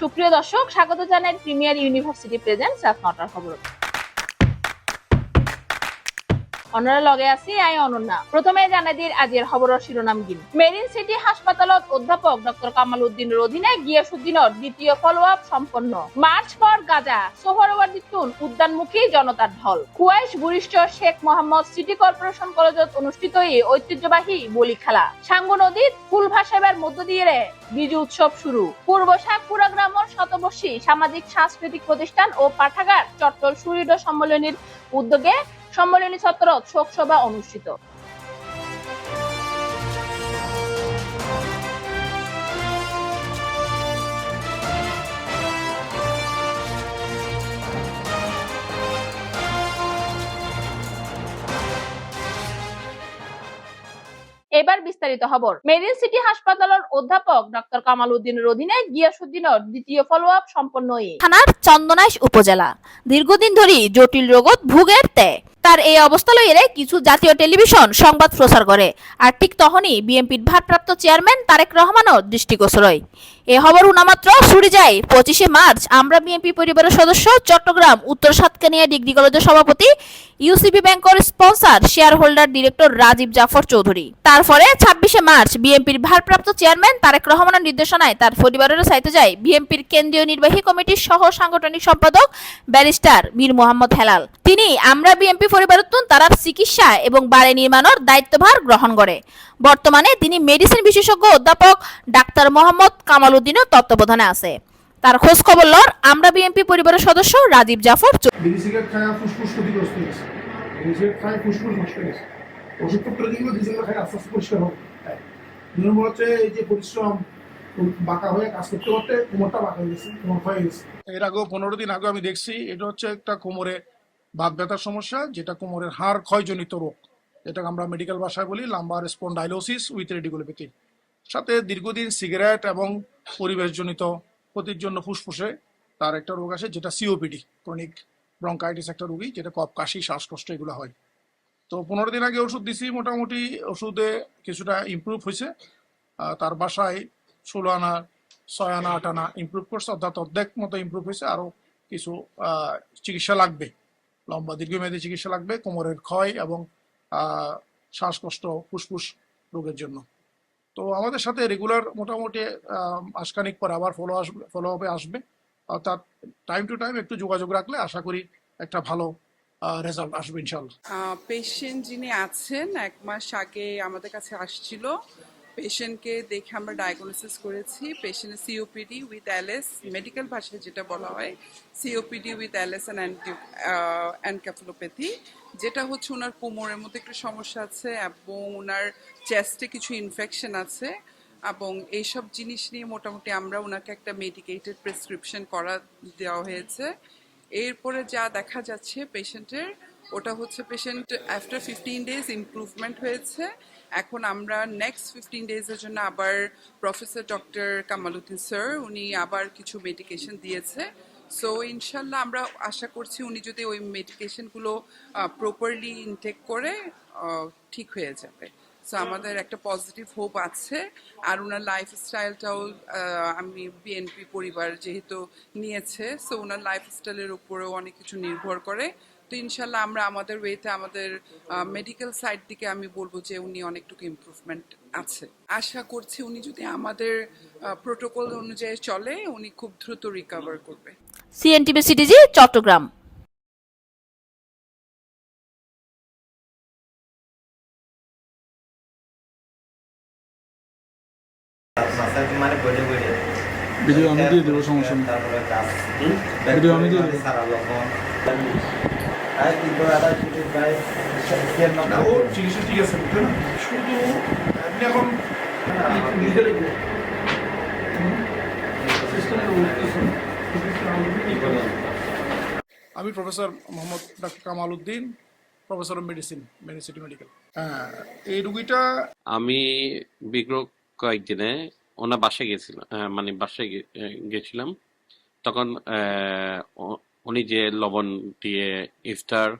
সুপ্রিয় দর্শক স্বাগত জানাই প্রিমিয়ার ইউনিভার্সিটি প্রেজেন্ট রাত নটার খবর। অনরা লগে আছি, আই অনন্যা। প্রথমে খবরের শিরোনাম গিন। মেরিন সিটি হাসপাতালত অধ্যাপক ডক্টর কামাল উদ্দিনের অধীনে গিয়াসুদ্দিনের দ্বিতীয় ফলো আপ সম্পন্ন মার্চ গাজা সোহরওয়ার্দিতুন উদ্যানমুখী জনতার ঢল। কুয়াইশ বরিষ্ঠ শেখ মোহাম্মদ সিটি কর্পোরেশন কলেজত অনুষ্ঠিত এই ঐতিহ্যবাহী বলি খেলা। সাঙ্গু নদীত ফুল ভাসাবার মধ্য দিয়ে বিজু উৎসব শুরু। পূর্ব শাকপুরা গ্রামের শতবর্ষী সামাজিক, সাংস্কৃতিক প্রতিষ্ঠান ও পাঠাগার চট্টল সুরিড সম্মেলনীর উদ্যোগে সম্মেলনী সত্র শোক সভা অনুষ্ঠিত। এবার বিস্তারিত খবর। মেরিন সিটি হাসপাতালের অধ্যাপক ডক্টর কামাল উদ্দিনের অধীনে গিয়াসুদ্দিনের দ্বিতীয় ফলো আপ সম্পন্ন থানার চন্দনাইশ উপজেলা। দীর্ঘদিন ধরে জটিল রোগত ভুগের তে তার এই অবস্থা লইয়ে কিছু জাতীয় টেলিভিশন সংবাদ প্রচার করে। আর ঠিক তখনই বিএনপির ভারপ্রাপ্ত চেয়ারম্যান তারেক রহমানও দৃষ্টিগোচর হয় এ খবর উনামাত্র শুরু যায় পঁচিশে মার্চ। আমরা বিএনপি পরিবারের সদস্য, চট্টগ্রাম, উত্তর সাতকানিয়া ডিগ্রি কলেজের সভাপতি, ইউসিবি ব্যাংকের sponsor shareholder director Rajib Zafar Chowdhury. তারপরে ছাব্বিশে মার্চ বিএনপির ভারপ্রাপ্ত চেয়ারম্যান তারেক রহমানের নির্দেশনায় তার পরিবারের সাইতে যায় বিএনপির কেন্দ্রীয় নির্বাহী কমিটির সহ সাংগঠনিক সম্পাদক ব্যারিস্টার মীর মোহাম্মদ হেলাল। তিনি আমরা বিএনপি পরিবারতুন তারার চিকিৎসা এবং বাড়ি নির্মাণের দায়িত্বভার গ্রহণ করে। বর্তমানে তিনি মেডিসিন বিশেষজ্ঞ অধ্যাপক ডাক্তার মোহাম্মদ কামাল উদ্দিনের তত্ত্বাবধানে আছে। তার খোঁজ খবর লর আমরা বিএনপি পরিবারের সদস্য রাজীব জাফর চৌ- বিড়ি সিগারেট খায় ফুসফুস ক্ষতিগ্রস্ত হয়েছে। বিড়ি সিগারেট খায় ফুসফুস নষ্ট হয়ে গেছে ওষুধপত্র যেগুলো যেগুলো খায় আস্তে আস্তে পরিষ্কার হোক দুই হচ্ছে এই যে পরিশ্রম বাঁকা হয়ে কাজ করতে করতে কোমরটা বাঁকা হয়ে গেছে কোমর হয়ে গেছে। এর আগেও পনেরো দিন আগে আমি দেখছি এটা হচ্ছে একটা কোমরে বাত ব্যথার সমস্যা, যেটা কোমরের হাড় ক্ষয়জনিত রোগ। যেটাকে আমরা মেডিকেল ভাষায় বলি লাম্বার স্পন্ডাইলোসিস উইথ রেডিকুলোপ্যাথি সাথে দীর্ঘদিন সিগারেট এবং পরিবেশজনিত ক্ষতির জন্য ফুসফুসে তার একটা রোগ আসে, যেটা সিওপিডি ক্রনিক ব্রঙ্কাইটিস একটা রোগী, যেটা কপ কাশি, শ্বাসকষ্ট এগুলো হয়। তো পনেরো দিন আগে ওষুধ দিছি, মোটামুটি ওষুধে কিছুটা ইমপ্রুভ হয়েছে। তার বাসায় ষোলো আনা, ছয় আনা, আট আনা ইমপ্রুভ করছে, অর্থাৎ অর্ধেক মতো ইমপ্রুভ হয়েছে। আরও কিছু চিকিৎসা লাগবে। লম্বা দীর্ঘমেয়াদী চিকিৎসা লাগবে কোমরের ক্ষয় এবং শ্বাসকষ্ট ফুসফুস রোগের জন্য। তো আমাদের সাথে রেগুলার মোটামুটি আহ, মাসখানিক পরে আবার ফলো আসবে ফলো আপে আসবে। অর্থাৎ টাইম টু টাইম একটু যোগাযোগ রাখলে আশা করি একটা ভালো রেজাল্ট আসবে ইনশাল্লাহ পেশেন্ট যিনি আছেন এক মাস আগে আমাদের কাছে আসছিল পেশেন্টকে দেখে আমরা ডায়াগনোসিস করেছি। পেশেন্টের সিওপিডি উইথ অ্যালেস মেডিকেল ভাষায় যেটা বলা হয় COPD with ALS and encephalopathy যেটা হচ্ছে ওনার কোমরের মধ্যে একটু সমস্যা আছে এবং ওনার চেস্টে কিছু ইনফেকশন আছে এবং এইসব জিনিস নিয়ে মোটামুটি আমরা ওনাকে একটা মেডিকেটেড প্রেসক্রিপশন করা দেওয়া হয়েছে। এরপরে যা দেখা যাচ্ছে পেশেন্টের ওটা হচ্ছে patient after fifteen days improvement হয়েছে। এখন আমরা নেক্সট ফিফটিন ডেজের জন্য আবার প্রফেসর ডক্টর কামালুদ্দিন স্যার উনি আবার কিছু মেডিকেশন দিয়েছে। সো ইনশাল্লাহ আমরা আশা করছি উনি যদি ওই মেডিকেশনগুলো প্রপারলি ইনটেক করে ঠিক হয়ে যাবে। সো আমাদের একটা পজিটিভ হোপ আছে। আর ওনার লাইফস্টাইলটাও আমি বিএনপি পরিবার যেহেতু নিয়েছে সো ওনার লাইফস্টাইলের উপরেও অনেক কিছু নির্ভর করে। তো ইনশাল্লাহ আমরা আমাদের ওয়েতে আমাদের মেডিকেল সাইড দিকে আমি বলব যে উনি অনেকটুকু ইমপ্রুভমেন্ট আছে। আশা করছি উনি যদি আমাদের প্রোটোকল অনুযায়ী চলে উনি খুব দ্রুত রিকভার করবে। CNTV CTG Chittagong. ভিডিও আমি দিয়ে দেবো সমস্যা নেই। ভিডিও আমি দিয়ে দেবো। আমি professor Mohammad doctor Kamal Uddin, professor of medicine Medicity medical এই রুগীটা আমি বিগত কয়েকদিনে ওনার বাসায় গেছিলাম মানে বাসায় গেছিলাম। তখন উনি যে লবণ দিয়ে ইফতার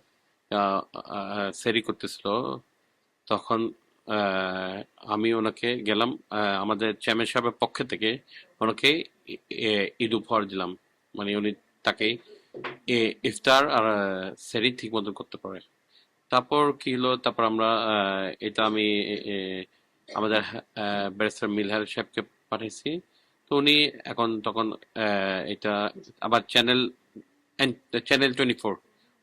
সেরি করতেছিল, তখন আমি ওনাকে গেলাম আমাদের চেয়ারম্যান সাহেবের পক্ষ থেকে ওনাকে ঈদ উপহার দিলাম। মানে উনি তাকে ইফতার আর সেরি ঠিক মতন করতে পারে। তারপর কি হলো? তারপর আমরা এটা আমি আমাদের ব্যারিস্টার মিলহার সাহেবকে পাঠিয়েছি তো উনি এখন তখন এটা আবার চ্যানেল চ্যানেল টোয়েন্টি ফোর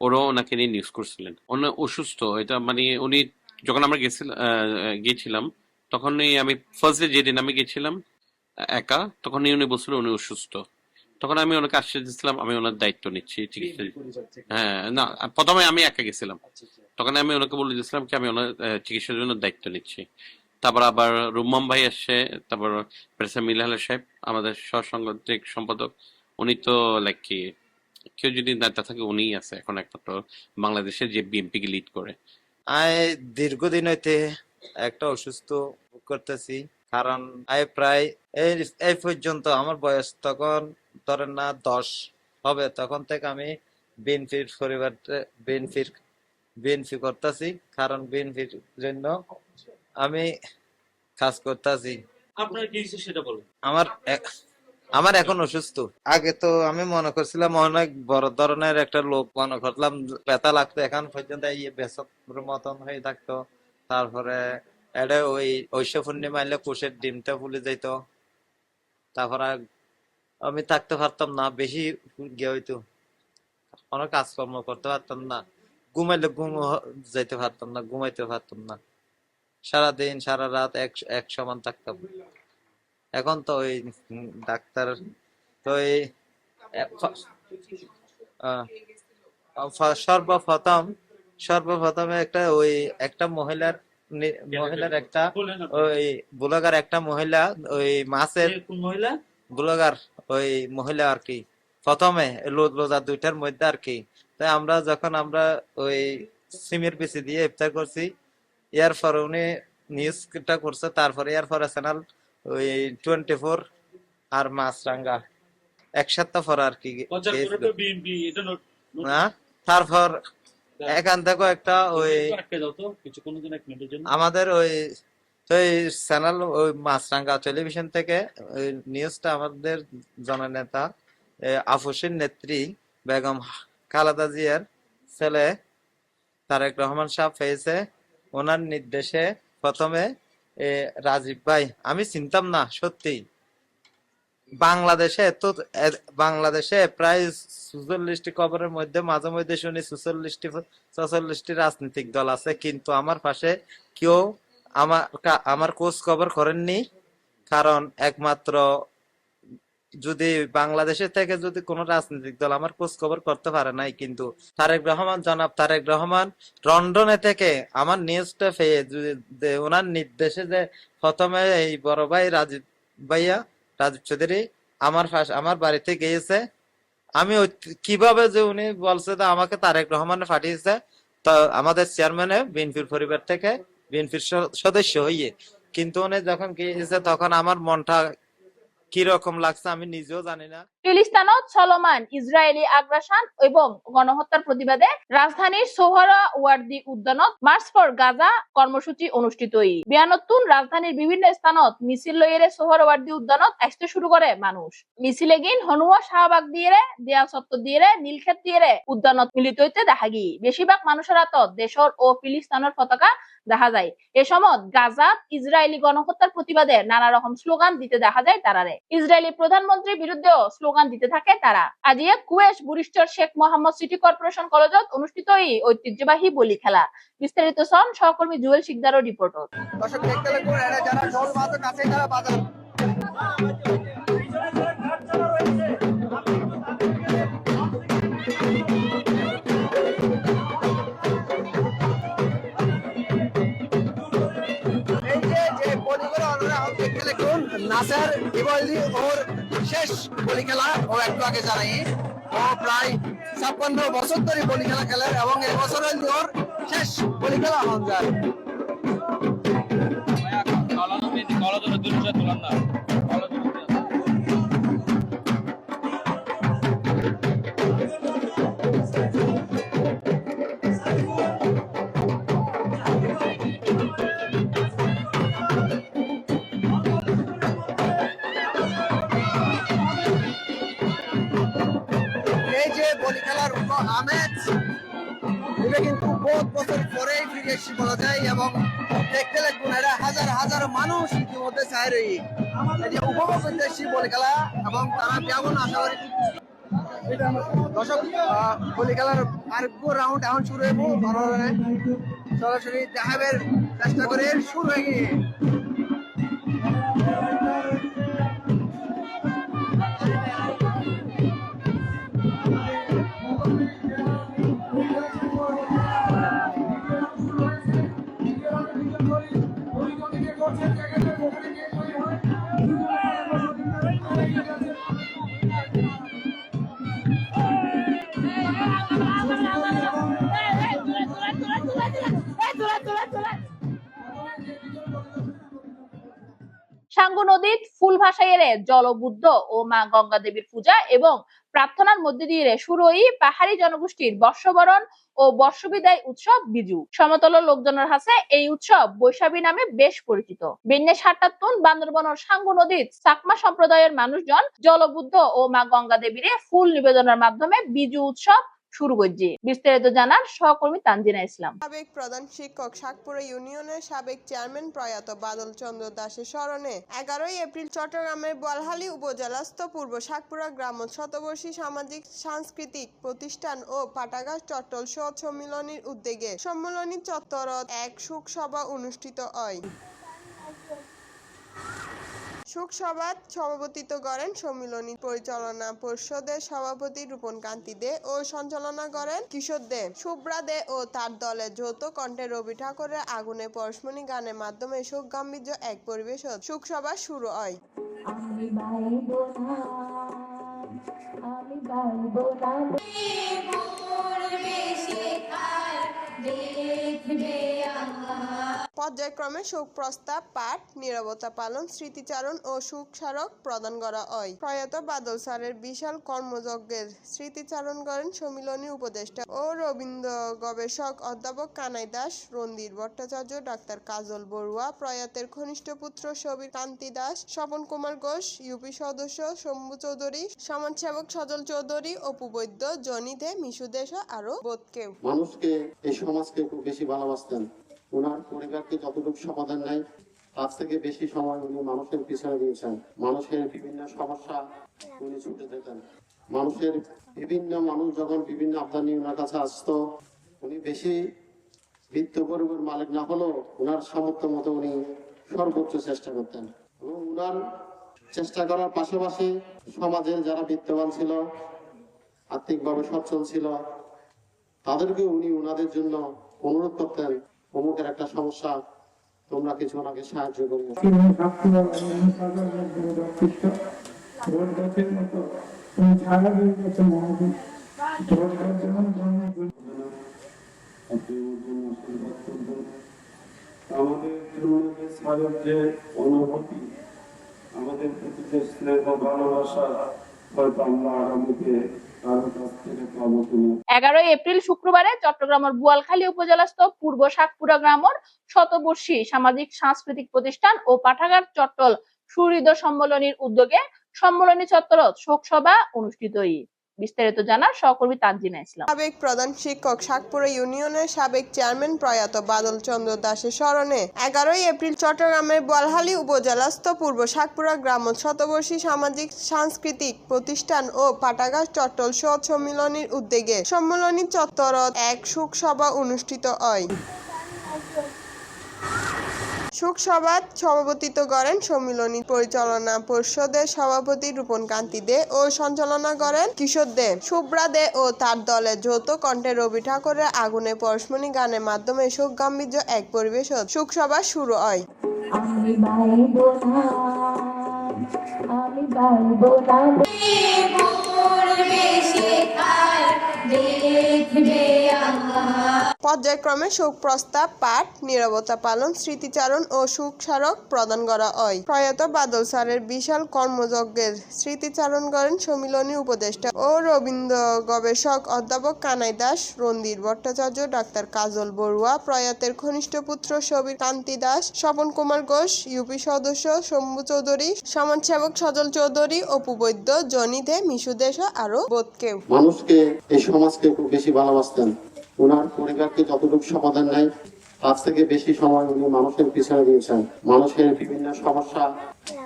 ওরও ওনাকে নিয়ে নিউজ করছিলেন। উনি অসুস্থ এটা মানে উনি যখন আমরা গেছিলাম গিয়েছিলাম তখনই আমি ফার্স্ট ডে যেদিন আমি গেছিলাম একা তখনই উনি বলছিল উনি অসুস্থ। তখন আমি ওনাকে আশ্বাস দিচ্ছিলাম আমি ওনার দায়িত্ব নিচ্ছি চিকিৎসা হ্যাঁ না প্রথমে আমি একা গেছিলাম। তখন আমি ওনাকে বলে দিয়েছিলাম কি আমি ওনার চিকিৎসার জন্য দায়িত্ব নিচ্ছি। তারপর আবার রুম্মাম ভাই আসছে তারপর প্রেসার মিলাহাল সাহেব আমাদের সহসাংগঠনিক সম্পাদক উনি তো লাইক কি কেউ যদি নেতা থাকে উনিই আছে এখন একমাত্র বাংলাদেশের যে বিএনপি কে লিড করে। আমি দীর্ঘদিন হইতে একটা অসুস্থ করতেছি কারণ আমি প্রায় এই এই পর্যন্ত আমার বয়স তখন ধরেন না দশ হবে তখন থেকে আমি বিএনপির পরিবার বিএনপির বিএনপি করতেছি কারণ বিএনপির জন্য আমি কাজ করতেছি। আপনার কি সেটা বলুন। আমার এক- আমার এখন অসুস্থ। আগে তো আমি মনে করছিলাম অনেক বড় ধরনের একটা লোক মনে করলাম, ব্যথা লাগতো। এখন পর্যন্ত এই বেসর মতন হয়ে থাকতো। তারপরে এটা ওই ঐশ্য পূর্ণিমা এলে কুশের ডিমটা ফুলে যেত তারপরে আমি থাকতে পারতাম না, বেশি গিয়ে হইতো। কোনো কাজকর্ম করতে পারতাম না। ঘুমাইলে ঘুম যাইতে পারতাম না, ঘুমাইতে পারতাম না। সারাদিন, সারা রাত এক এক সমান থাকতাম। এখন তো ওই ডাক্তার তো এই সর্বপ্রথম সর্বপ্রথমে একটা ওই একটা মহিলার মহিলার একটা ওই ব্লগার একটা মহিলা ওই মাছের মহিলা? ব্লগার ওই মহিলা আর কি। প্রথমে লো- রোজা দুইটার মধ্যে আর কি। তাই আমরা যখন আমরা ওই সিমের পিছি দিয়ে ইফতার করছি এর পরে উনি নিউজটা করছে তারপরে এর পরে চ্যানেল ওই টোয়েন্টি ফোর আর মাছরাঙ্গা। এক সপ্তাহ পর আর কি তারপর এখান থেকে একটা ওই আমাদের ওই এই চ্যানেল ওই মাছরাঙ্গা টেলিভিশন থেকে ওই নিউজটা আমাদের জননেতা আফুসের নেত্রী বেগম খালেদা জিয়ার ছেলে তারেক রহমান সাহেব পেয়েছে ওনার নির্দেশে প্রথমে রাজীব ভাই, আমি চিনতাম না, সত্যি। বাংলাদেশে এত বাংলাদেশে প্রায় সুচল্লিশটি খবরের মধ্যে, মাঝে মধ্যে শুনি সুচল্লিশটি ছচল্লিশটি রাজনৈতিক দল আছে, কিন্তু আমার পাশে কেউ আমার আমার খোঁজ খবর করেননি। কারণ একমাত্র যদি বাংলাদেশের থেকে যদি কোন রাজনৈতিক দল আমার খোঁজ খবর করতে পারে নাই, কিন্তু তারেক রহমান, জনাব তারেক রহমান লন্ডনে থেকে আমার নিউজটা পেয়ে ওনার নির্দেশে যে প্রথমে এই বড় ভাই রাজীব ভাইয়া, রাজীব চৌধুরী আমার আমার বাড়িতে গিয়েছে। আমি কীভাবে যে উনি বলছে যে আমাকে তারেক রহমানে পাঠিয়েছে, তো আমাদের চেয়ারম্যানে বিএনপির পরিবার থেকে বিএনপির সদস্য হইয়ে। কিন্তু উনি যখন গিয়েছে, তখন আমার মনটা কীরকম লাগছে আমি নিজেও জানি না। ফিলিস্তানত চলমান ইসরায়েলি আগ্রাসন এবং গণহত্যার প্রতিবাদে রাজধানীর সোহরা ওয়ার্দি উদ্যানত মার্চ ফর গাজা কর্মসূচি অনুষ্ঠিত। বিয়ানতুন রাজধানীর বিভিন্ন স্থানত মিছিল লইয়েরে সোহরা ওয়ার্দি উদ্যানত আসতে শুরু করে মানুষ। মিছিলে গিন হনুয়া শাহবাগ দিয়ে দেয়াল সত্তর দিয়ে নীলক্ষেত দিয়ে উদ্যানত মিলিত হইতে দেখা গি বেশিরভাগ মানুষের হাতত দেশর ও ফিলিস্তানের পতাকা দেখা যায়। এ সময় গাজাত ইসরায়েলি গণহত্যার প্রতিবাদে নানা রকম স্লোগান দিতে দেখা যায় তারারে। ইসরায়েলি প্রধানমন্ত্রীর বিরুদ্ধেও দিতে থাকে তারা। আজিয়ে কুয়েশ barrister Sheikh Mohammad city corporation কলেজত অনুষ্ঠিত এই ঐতিহ্যবাহী বলি খেলা। বিস্তারিত সন সহকর্মী জুয়েল শিকদার ও রিপোর্টার দর্শক, দেখতে লিখুন নাসের ইবলি ওর শেষ বলি খেলা ও একটু আগে জানাই, ও প্রায় ছাপ্পান্ন বছর ধরে বলি খেলা খেলে এবং এই বছরের জোর শেষ বলি খেলা হন যায় আমেজ। এটা কিন্তু বহুত বছর পরেই ফিরে এসেছি বলা যায় এবং দেখতে লাগবে না, এটা হাজার হাজার মানুষ ইতিমধ্যে চায় রই এটি উপভোগ করতে এসেছি বলি খেলা এবং তারা কেমন আশা করি দর্শক বলি খেলার আরেকটু রাউন্ড এখন শুরু হইব ধরনের সরাসরি দেখাবের চেষ্টা করে শুরু হয়ে গিয়ে। ভাসাইয়েরে জলবুদ্ধ ও মা গঙ্গা দেবীর পূজা এবং প্রার্থনার মধ্যে দিয়ে শুরু হই পাহাড়ি জনগোষ্ঠীর বর্ষবরণ ও বর্ষবিদায় উৎসব বিজু। সমতল লোকজনের হাতে এই উৎসব বৈশাখী নামে বেশ পরিচিত। বেন্যা সাতাত্তুন বান্দরবনের সাঙ্গু নদীত চাকমা সম্প্রদায়ের মানুষজন জলবুদ্ধ ও মা গঙ্গা দেবীরে ফুল নিবেদনের মাধ্যমে বিজু উৎসব শুরু করছে। বিস্তারিত জানার সহকর্মী তানজিনা ইসলাম। সাবেক প্রধান শিক্ষক শাকপুরা ইউনিয়নের সাবেক চেয়ারম্যান প্রয়াত বাদল চন্দ্র দাসের স্মরণে এগারোই এপ্রিল চট্টগ্রামের বলহালি উপজেলাস্থ পূর্ব শাকপুরা গ্রাম শতবর্ষী সামাজিক, সাংস্কৃতিক প্রতিষ্ঠান ও পাটাগাছ চট্টল সৎ সম্মিলনীর উদ্যোগে সম্মিলনী চত্বরত এক শোক সভা অনুষ্ঠিত হয়। শোকসভাত সভাপতিত্ব করেন সম্মিলনী পরিচালনা পরিষদের সভাপতি রূপন কান্তি দে ও সঞ্চালনা করেন কিশোর দে শুভ্রা দে ও তার দলের যৌথ কণ্ঠে রবি ঠাকুরের আগুনে পরশমণি গানের মাধ্যমে শোক গাম্ভীর্য এক পরিবেশ শোকসভা শুরু হয় আমি বাইব না আমি বাইব না দেখবে পর্যায়ক্রমে শোক প্রস্তাব পাঠ, নীরবতা পালন, স্মৃতিচারণ ও সুখ স্মারক প্রদান করা হয়। প্রয়াত বাদল স্যারের বিশাল কর্মযজ্ঞের স্মৃতিচারণ করেন সম্মিলনী উপদেষ্টা ও রবীন্দ্র গবেষক অধ্যাপক কানাই দাস রন্দির ভট্টাচার্য, ডাক্তার কাজল বড়ুয়া, প্রয়াতের ঘনিষ্ঠ পুত্র সবির কান্তি দাস, স্বপন কুমার ঘোষ, ইউপি সদস্য শম্ভু চৌধুরী, সমাজসেবক সজল চৌধুরী, অপু বৈদ্য, জনি দে, মিশু দেশ আরও বোধ কেউ। মানুষকে, এই সমাজকে খুব বেশি ভালোবাসতেন। ওনার পরিবারকে যতটুকু সমাধান নেয়, তার থেকে বেশি সময় উনি মানুষের পিছনে দিয়েছেন মানুষের বিভিন্ন সমস্যা উনি ছুটে যেতেন। মানুষের বিভিন্ন মানুষ যখন বিভিন্ন আবদার নিয়ে ওনার কাছে আসতো, উনি বেশি বৃত্ত পরিবার মালিক না হলেও ওনার সামর্থ্য মতো উনি সর্বোচ্চ চেষ্টা করতেন। এবং ওনার চেষ্টা করার পাশাপাশি সমাজের যারা বিত্তবান ছিল, আর্থিকভাবে সচ্ছল ছিল তাদেরকে উনি ওনাদের জন্য অনুরোধ করতেন অমুকের একটা সমস্যা তোমরা কিছু আমাকে সাহায্য করিও আমাদের জন্য স্মারক যে অনুভূতি আমাদের প্রতি যে স্নেহ ভালোবাসা হয়তো আমরা আগামীতে এগারোই এপ্রিল শুক্রবারে চট্টগ্রামের বুয়ালখালী উপজেলাস্থ পূর্ব শাকপুরা গ্রামের শতবর্ষী সামাজিক, সাংস্কৃতিক প্রতিষ্ঠান ও পাঠাগার চট্টল সুহৃদ সম্মেলনীর উদ্যোগে সম্মেলনী চত্বরত শোকসভা অনুষ্ঠিত বিস্তারিত জানার সহকর্মী তানজিনা ইসলাম। সাবেক প্রধান শিক্ষক শাকপুরা ইউনিয়নের সাবেক চেয়ারম্যান প্রয়াত বাদল চন্দ্র দাসের স্মরণে এগারোই এপ্রিল চট্টগ্রামের বলহালি উপজেলাস্থ পূর্ব শাকপুরা গ্রাম শতবর্ষী সামাজিক, সাংস্কৃতিক প্রতিষ্ঠান ও পাটাগাছ চট্টল সৎ সম্মিলনীর উদ্যোগে সম্মিলনী চত্বরত এক শোকসভা অনুষ্ঠিত হয়। শোকসভাত সভাপতিত্ব করেন সম্মিলনী পরিচালনা পরিষদের সভাপতি রূপন কান্তি দে ও সঞ্চালনা করেন কিশোর দে। শুভ্রা দে ও তার দলের যৌথ কণ্ঠে রবি ঠাকুরের আগুনে পরশমণি গানের মাধ্যমে শোক গাম্ভীর্য এক পরিবেশ শোকসভা শুরু হয়। আমি বাইব না আমি বাইব না। দেখবে পর্যায়ক্রমে শোক প্রস্তাব পাঠ, নিরবতা পালন, স্মৃতিচারণ ও সুখ স্মারক প্রদান করা হয়। প্রয়াত বাদল স্যারের বিশাল কর্মযজ্ঞের স্মৃতিচারণ করেন সম্মিলনী উপদেষ্টা ও রবীন্দ্র গবেষক অধ্যাপক কানাই দাস রন্দির ভট্টাচার্য, ডাক্তার কাজল বড়ুয়া, প্রয়াতের ঘনিষ্ঠ পুত্র সবির কান্তি দাস, স্বপন কুমার ঘোষ, ইউপি সদস্য শম্ভু চৌধুরী সমাজসেবক সজল চৌধুরী, অপু বৈদ্য, জনি দে, মিশু দেশ আরও বোধকেও মানুষকে, এই সমাজকে খুব বেশি ভালোবাসতেন। ওনার পরিবারকে যতটুকু সমাধান নেয়, তার থেকে বেশি সময় উনি মানুষের পিছনে দিয়েছেন মানুষের বিভিন্ন সমস্যা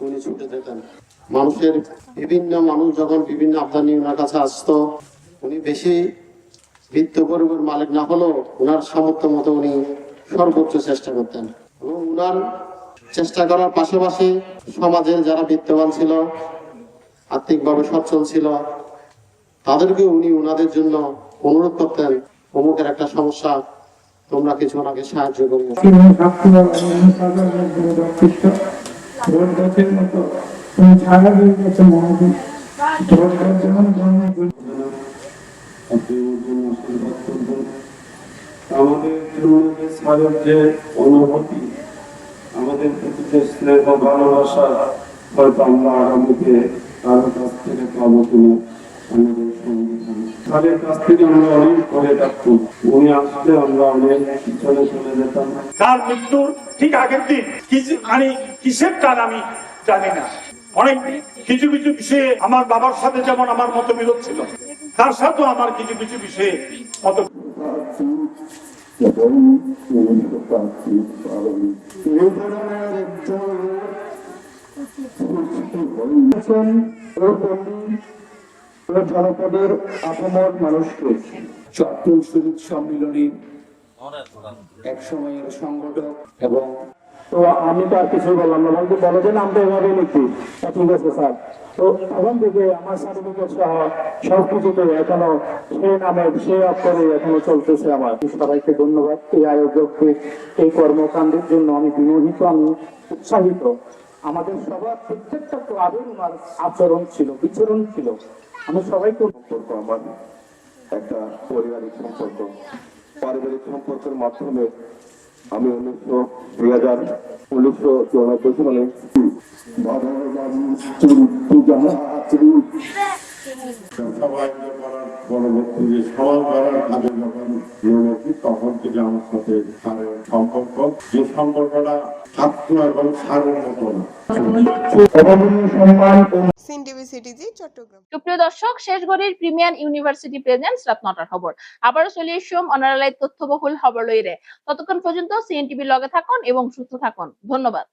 উনি ছুটে যেতেন। মানুষের বিভিন্ন মানুষ যখন বিভিন্ন আবদার নিয়ে ওনার কাছে আসতো, উনি বেশি বৃত্ত পরিবার মালিক না হলেও ওনার সামর্থ্য মতো উনি সর্বোচ্চ চেষ্টা করতেন। এবং ওনার চেষ্টা করার পাশাপাশি সমাজের যারা বিত্তবান ছিল, আর্থিকভাবে সচ্ছল ছিল তাদেরকে উনি ওনাদের জন্য অনুরোধ করতেন অমুকের একটা সমস্যা তোমরা কিছু ওনাকে সাহায্য করিও। আমাদের জন্য সাহেব যে অনুভূতি আমাদের প্রতি যে স্নেহ ভালোবাসা হয়তো আমরা আগামীতে কাছ থেকে পাবো কিনা আমাদের তাদের কাছ থেকে আমরা অনেক করে থাকতাম উনি আসলে আমরা অনেক পিছনে চলে যেতাম। তার মৃত্যুর ঠিক আগের দিন কিছু মানে কিসের টান আমি জানি না। অনেক কিছু কিছু বিষয়ে আমার বাবার সাথে যেমন আমার মতবিরোধ ছিল তার সাথেও আমার কিছু কিছু বিষয়ে মত জনপদের মানুষকে চট্টগ্রাম সম্মিলনী এক সময়ের সংগঠক এবং তো আমি তো আর বললাম না। বলতে বলো যে এভাবে লিখি ঠিক আছে, স্যার। তো থেকে আমার সার্টিফিকেট সহ সবকিছুতে এখনও সে নামে, সে অক্ষরে এখনও চলতেছে আমার। সবাইকে ধন্যবাদ। এই আয়োজককে, এই কর্মকাণ্ডের জন্য আমি বিমোহিত, আমি উৎসাহিত। আমাদের সবার প্রত্যেকটা ক্লাবের ওনার আচরণ ছিল, বিচরণ ছিল। আমি সবাইকে সম্পর্ক আমার একটা পারিবারিক সম্পর্ক। পারিবারিক সম্পর্কের মাধ্যমে আমি উনিশশো দুই হাজার, উনিশশো চৌরানব্বই সালে সবাই করার পরবর্তী যে সবাই করার কাজে যখন নেমেছি তখন থেকে আমার সাথে স্যারের সম্পর্ক যে সম্পর্কটা ছাত্র এবং স্যারের মতো না। টিভি সিটিজি সুপ্রিয় দর্শক শেষ গড়ির প্রিমিয়ার ইউনিভার্সিটি প্রেজেন্স রাত নটার খবর। আবারও চলে এসম অনারালাই তথ্যবহুল খবর লইরে ততক্ষণ পর্যন্ত সিএনটিভি লগে থাকুন এবং সুস্থ থাকুন। ধন্যবাদ।